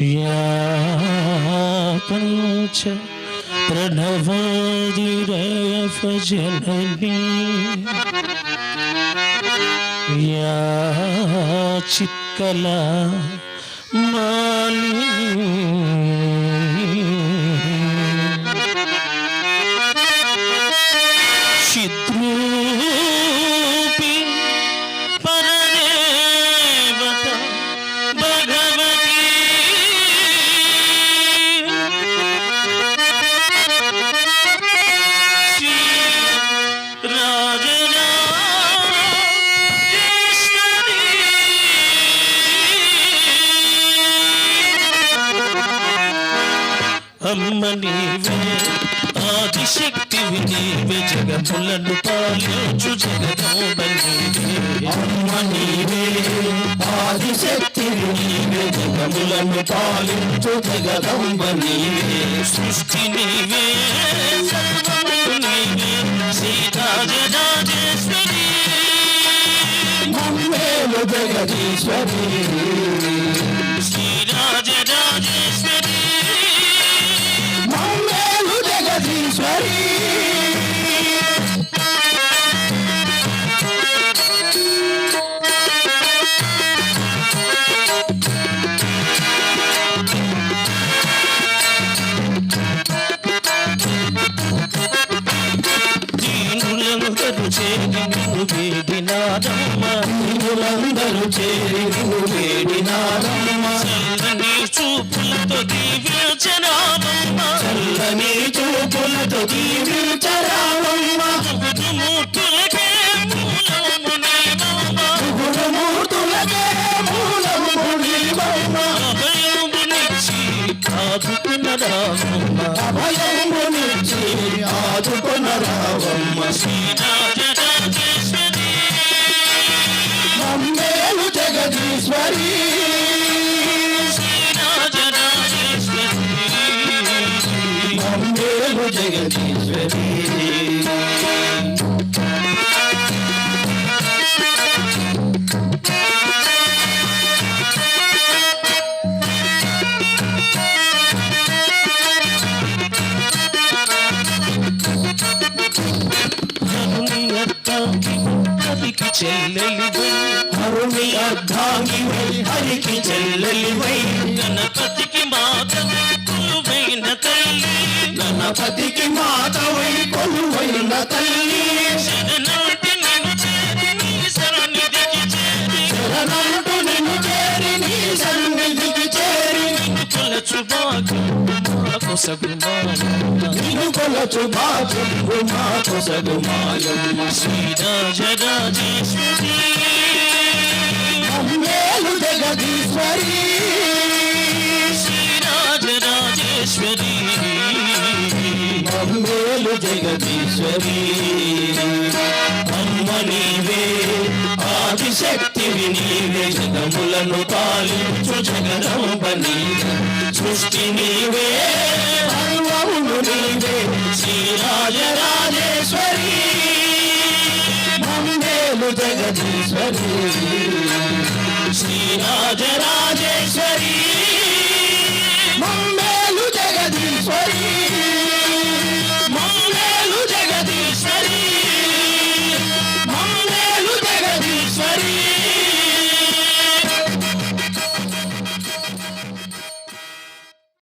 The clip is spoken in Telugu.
या पञ्च प्रणवादिरयफजननी या चित्कला मालिनी అమ్మ నీవే. ఆదిశక్తివి నీవే. జగములను పాలించు జగదంబ నీవే. అమ్మ నీవే. ఆదిశక్తివి నీవే. జగములను పాలించు జగదంబ నీవే. సృష్టి నీవే. సర్వము నీవే. సీతాజరాజేశ్వరి మమ్మేలు జగదీశ్వరి. వేడినారమ్మ నీవులందరూ చేరి నువ్వు వేడినారమ్మ చల్లని చూపులతో దీవించరామమ్మ చల్లని చూపులతో దీవించరామమ్మ మూర్తులకే మూలము నీవమ్మ. గురుమూర్తులకే మూలము నీవమ్మ అభయమునిచ్చి ఆదుకున్న రామమ్మ అభయమునిచ్చి శ్రీరాజరాజేశ్వరి జగదీశ్వరి శ్రీరాజరాజేశ్వరి చెల్లెలివై. అరుణి అర్ధాంగివై హరికి చెల్లెలివై. గణపతికి మాత కొలువైన తల్లి. గణపతికి మాతవై కొలువైన తల్లి. శరణాటి నిన్ను చేరి నీ సన్నిధికి చేరి. శరణంటు నిన్ను చేరి నీ సన్నిధికి చేరి. కొలచు భాగ్యం మా మా కొసగు శ్రీరాజరాజేశ్వరి అమ్మేలు జగదీశ్వరి శ్రీరాజరాజేశ్వరి అమ్మేలు జగదీశ్వరి అమ్మ నీవే ఆదిశక్తివి నీవే జగములను పాలించు జగదంబ నీవే సృష్టి నీవే జగదీశ్వరి శ్రీరాజరాజేశ్వరీ